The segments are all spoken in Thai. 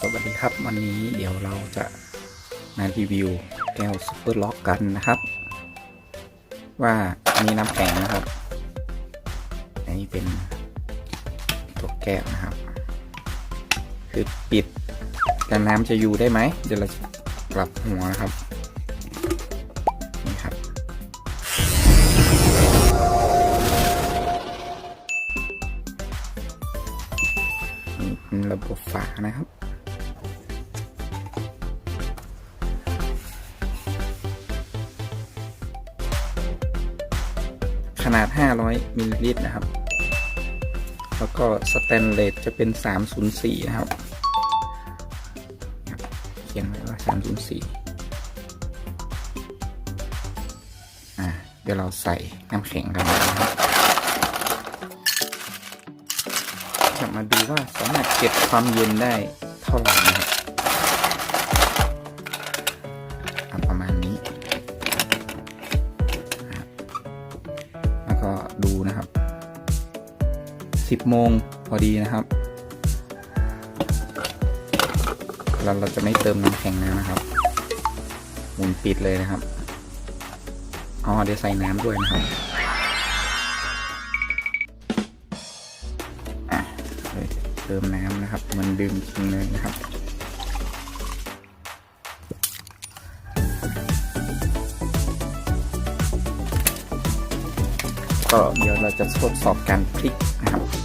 สวัสดีครับ วันนี้เดี๋ยวเราจะมารีวิวแก้วซุปเปอร์ล็อกกันนะครับ ว่าอันนี้น้ำแข็งนะครับ อันนี้เป็นตัวแก้วนะครับ คือปิดกันน้ำจะอยู่ได้ไหม เดี๋ยวเราจะกลับหัวนะครับนี่ครับ นี่เป็นระบบฝานะครับ นาด 500มิลลิลิตรนะครับ แล้วก็สแตนเลสจะเป็น 304 นะครับ เขียนไว้ว่า 304 อะเดี๋ยวเราใส่น้ำแข็งกันนะครับจะมาดูว่าสามารถเก็บความเย็นได้เท่าไหร่นะครับ 10โมงพอดีนะครับ เราเราจะไม่เติมน้ำแข็งแล้วนะครับหมุนปิดเลยนะครับอ๋อเดี๋ยวใส่น้ำด้วยนะครับอะเลยเติมน้ำนะครับ มันดื่มจริงเลยนะครับก็เดี๋ยวเราจะทดสอบการพลิกนะครับ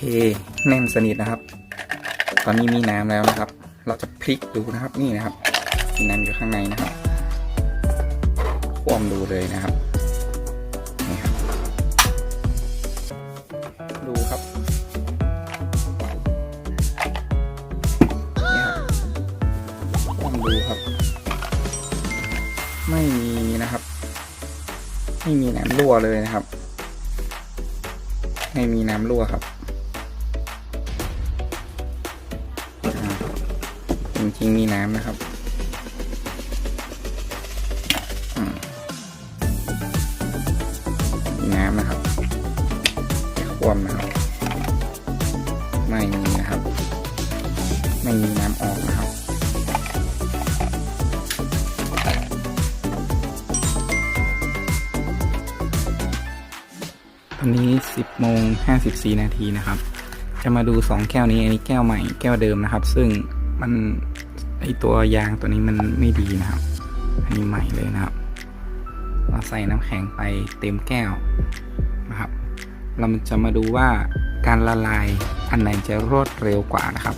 เคแน่นสนิทนะครับ ตอนนี้มีน้ำแล้วนะครับ เราจะพลิกดูนะครับนี่นะครับมีน้ำอยู่ข้างในนะครับคว่ำดูเลยนะครับนี่ครับ ดูครับนี่ครับคว่ำดูครับ ไม่มีนะครับ ไม่มีน้ำรั่วเลยนะครับ ไม่มีน้ำรั่วครับ จริงมีน้ำนะครับมีน้ำนะครับแต่ควมนะครับ ไม่มีนะครับ ไม่มีน้ำออกนะครับตอนนี้ 10โมง54 นาทีนะครับ จะมาดู 2 แก้วนี้ อันนี้แก้วใหม่ แก้วเดิมนะครับ ซึ่งมัน ไอตัวยางตัวนี้มันไม่ดีนะครับ อันนี้ใหม่เลยนะครับ เราใส่น้ำแข็งไปเต็มแก้วนะครับ เราจะมาดูว่าการละลายอันไหนจะรวดเร็วกว่านะครับ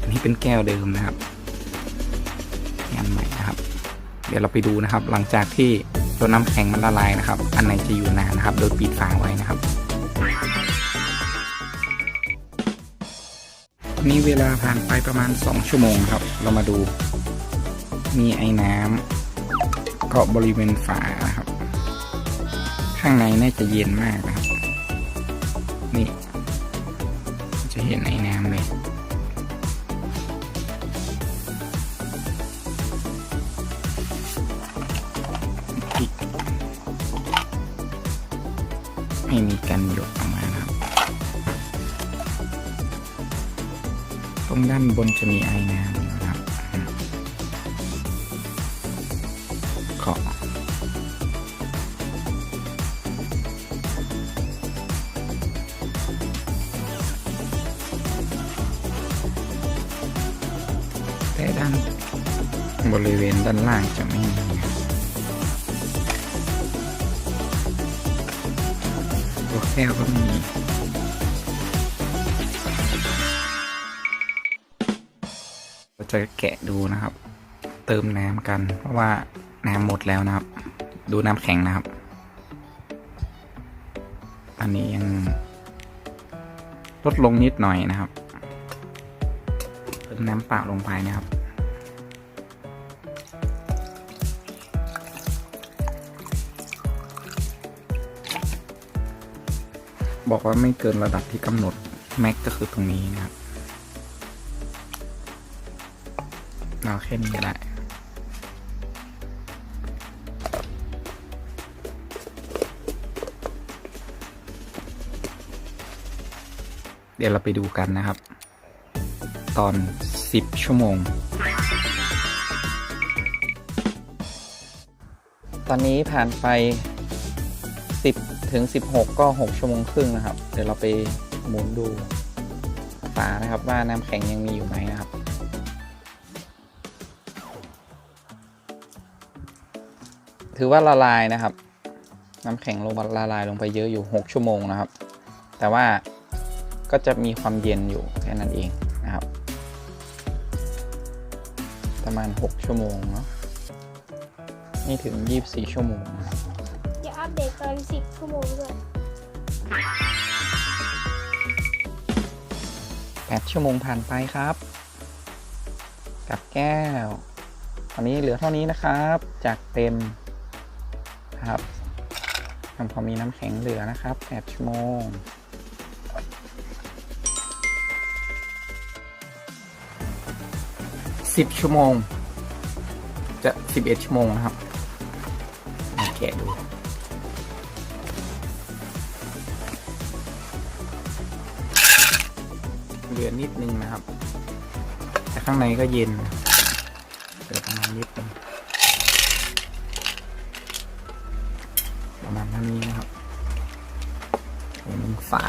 อันนี้เป็นแก้วเดิมนะครับงานใหม่นะครับ เดี๋ยวเราไปดูนะครับ หลังจากที่ตัวน้ำแข็งมันละลายนะครับ อันไหนจะอยู่นานนะครับ โดยปิดฝาไว้นะครับ นี่เวลาผ่านไปประมาณ 2 ชั่วโมงครับ เรามาดู มีไอ้น้ำเกาะบริเวณฝาครับ ข้างในน่าจะเย็นมากนะครับ นี่ จะเห็นไอ้น้ำ ตรงด้านบนจะมีไอ้น้ำนะครับเกาะแต่ด้านบริเวณด้านล่างจะไม่มีนะครับตัวแก้วก็ไม่มี จะแกะดูนะครับ เติมน้ำกัน เพราะว่าน้ำหมดแล้วนะครับ ดูน้ำแข็งนะครับ อันนี้ยังลดลงนิดหน่อยนะครับเติมน้ำเปล่าลงไปนะครับบอกว่าไม่เกินระดับที่กำหนด แม็กก็คือตรงนี้นะครับ เอาแค่นี้ก็ได้เดี๋ยวเราไปดูกันนะครับ ตอน 10 ชั่วโมง ตอนนี้ผ่านไป 10 ถึง 16 ก็ 6 ชั่วโมงครึ่งนะครับ เดี๋ยวเราไปหมุนดูฝานะครับว่าน้ำแข็งยังมีอยู่ไหมนะครับ ถือว่าละลายนะครับ น้ำแข็งลงมาละลายลงไปเยอะอยู่ 6 ชั่วโมงนะครับ แต่ว่าก็จะมีความเย็นอยู่แค่นั้นเองนะครับ ประมาณ 6 ชั่วโมงเนาะนี่ถึง 24 ชั่วโมงนะครับเดี๋ยวอัปเดตตอนสิบชั่วโมงด้วย8ชั่วโมงผ่านไปครับ กับแก้ว ตอนนี้เหลือเท่านี้นะครับ จากเต็ม ครับยังพอมีน้ำแข็งเหลือนะครับ8ชั่วโมง 10 ชั่วโมง จะ 11 ชั่วโมงนะครับมาแกะดูเหลือนิดนึงนะครับ แต่ข้างในก็เย็นเหลือประมาณนิดนึง ประมาณเท่านี้นะครับถุงหนึ่งฝา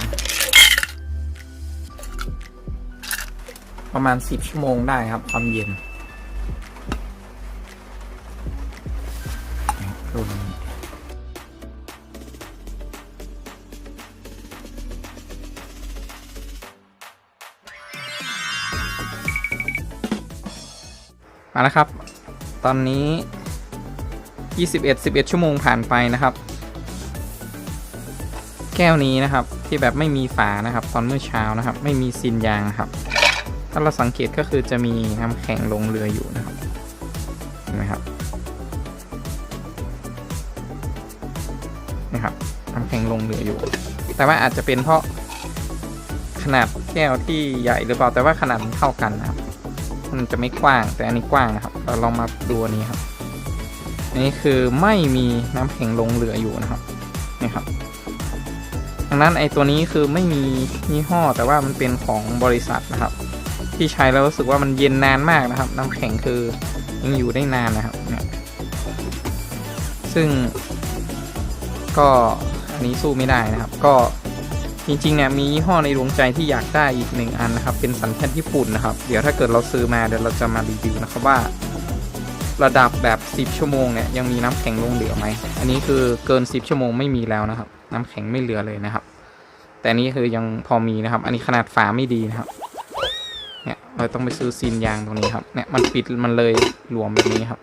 ประมาณสิบชั่วโมงได้ครับความเย็นรุ่นนี้มาแล้วครับ ตอนนี้ 21 11 ชั่วโมงผ่านไปนะครับ แก้วนี้นะครับที่แบบไม่มีฝานะครับ ตอนเมื่อเช้านะครับ ไม่มีซินยางนะครับ ถ้าเราสังเกตก็คือจะมีน้ำแข็งลงเรืออยู่นะครับเห็นไหมครับนี่ครับน้ำแข็งลงเรืออยู่ แต่ว่าอาจจะเป็นเพราะขนาดแก้วที่ใหญ่หรือเปล่า แต่ว่าขนาดมันเท่ากันนะครับ มันจะไม่กว้าง แต่อันนี้กว้างนะครับ เราลองมาดูอันนี้ครับ อันนี้คือไม่มีน้ำแข็งลงเรืออยู่นะครับ นี่ครับ ดังนั้นไอตัวนี้คือไม่มียี่ห้อแต่ว่ามันเป็นของบริษัทนะครับ ที่ใช้แล้วรู้สึกว่ามันเย็นนานมากนะครับ น้ำแข็งคือยังอยู่ได้นานนะครับเนี่ยซึ่ง ก็อันนี้สู้ไม่ได้นะครับ ก็จริงๆเนี่ยมียี่ห้อในดวงใจที่อยากได้อีกหนึ่งอันนะครับ เป็นสัญชาติญี่ปุ่นนะครับ เดี๋ยวถ้าเกิดเราซื้อมาเดี๋ยวเราจะมารีวิวนะครับว่า ระดับแบบ 10 ชั่วโมงเนี่ยยังมีน้ำแข็งลงเหลือไหมอันนี้คือเกิน 10 ชั่วโมงไม่มีแล้วนะครับ น้ำแข็งไม่เหลือเลยนะครับ แต่นนี้คือยังพอมีนะครับ อันนี้ขนาดฝาไม่ดีนะครับ เนี่ยเราต้องไปซื้อซีนยางตรงนี้ครับ เนี่ยมันปิดมันเลยหลวมแบบนี้ครับ